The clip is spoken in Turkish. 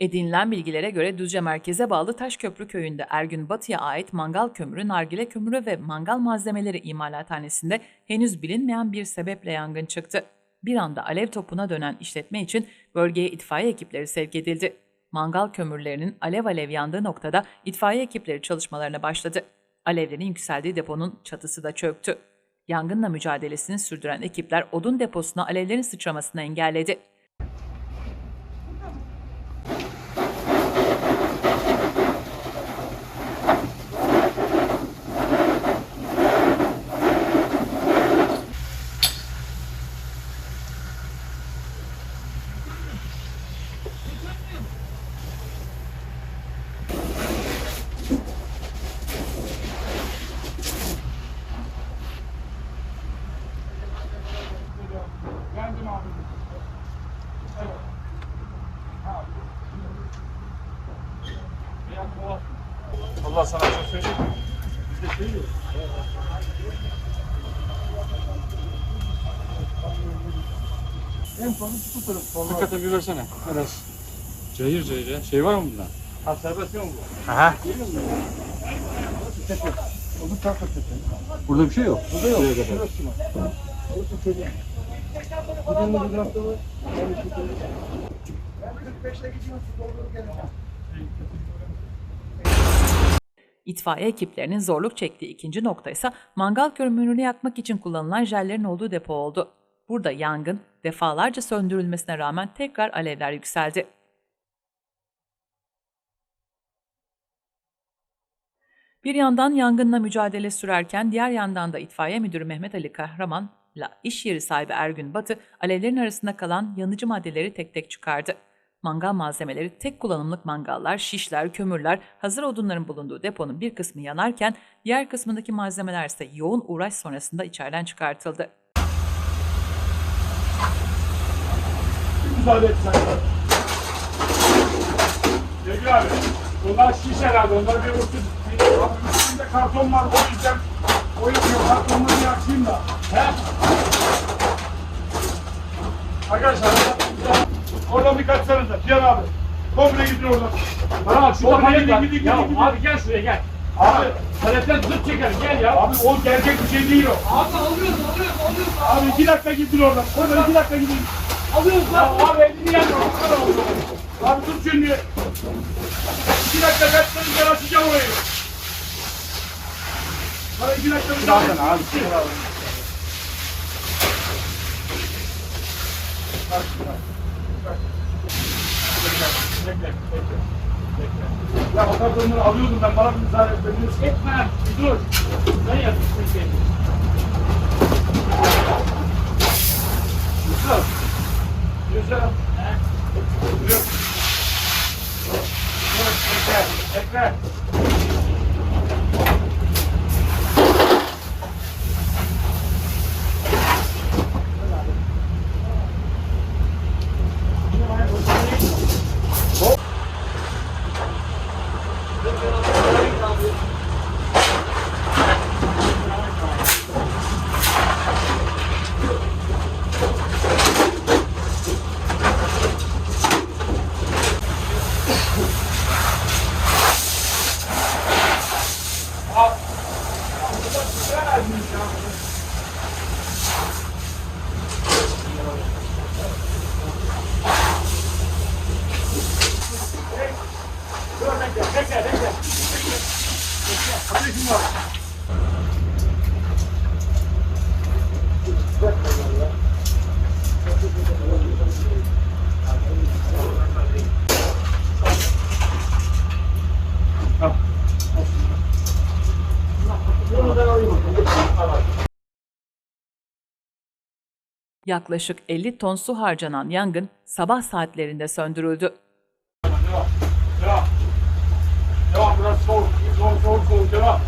Edinilen bilgilere göre Düzce merkeze bağlı Taşköprü köyünde Ergün Batı'ya ait mangal kömürü, nargile kömürü ve mangal malzemeleri imalathanesinde henüz bilinmeyen bir sebeple yangın çıktı. Bir anda alev topuna dönen işletme için bölgeye itfaiye ekipleri sevk edildi. Mangal kömürlerinin alev alev yandığı noktada itfaiye ekipleri çalışmalarına başladı. Alevlerin yükseldiği deponun çatısı da çöktü. Yangınla mücadelesini sürdüren ekipler odun deposuna alevlerin sıçramasını engelledi. Allah sana çok söyleyeyim. Bizde şey yok. En fazla şu tutarım. Hakikaten bir versene. Biraz. Cayır cayır ya. Şey var mı bunda? Ha serbest yok mu? Aha. Görüyor musun? Tepe. O bu tahta tepe. Burada bir şey yok. Burada yok. Şurası var. Tepe. Buradan da bir tarafta var. Ben 45'te gidiyorum. Doldurup geleceğim. İtfaiye ekiplerinin zorluk çektiği ikinci nokta ise mangal kömürünü yakmak için kullanılan jellerin olduğu depo oldu. Burada yangın defalarca söndürülmesine rağmen tekrar alevler yükseldi. Bir yandan yangınla mücadele sürerken diğer yandan da itfaiye müdürü Mehmet Ali Kahraman'la iş yeri sahibi Ergün Batı alevlerin arasında kalan yanıcı maddeleri tek tek çıkardı. Mangal malzemeleri tek kullanımlık mangallar, şişler, kömürler, hazır odunların bulunduğu deponun bir kısmı yanarken diğer kısmındaki malzemeler ise yoğun uğraş sonrasında içeriden çıkartıldı. Müsaade et sen. Sevgili abi, bunlar şiş herhalde. Onları bir uçtu. Abi üstünde karton var. O yüzden o yapıyor. Kartonları yakayım da. He? Arkadaşlar, oradan bir kaçsanıza. Cihan abi. Komple gidin oradan. Bana bak Komple palet gidin, gidin, Ya gidin, gidin. abi gel şuraya gel. Abi, Paletten zırt çeker gel ya. abi o gerçek bir şey değil o. Abi alıyoruz alıyoruz alıyoruz. Abi iki dakika gidin oradan. Oradan iki dakika gidin. Alıyoruz Ya lan. abi elini yanma. Abi tut şimdi. İki dakika kaçsanız ben açacağım orayı. Bana iki dakika bir daha. abi. Bekle, bekle, bekle. Kartonları alıyordum ben bana bir. Etme bir dur. Sen yapıyorsun şey. Yusuf. Yusuf. Yusuf. Bekle, bekle. Dur bekle, bekle, bekle. Bekle, ateşim var. Al. Bunu ben alayım. Al. Yaklaşık 50 ton su harcanan yangın sabah saatlerinde söndürüldü. Devam. Devam. Devam biraz soğuk. Soğuk soğuk soğuk. Devam.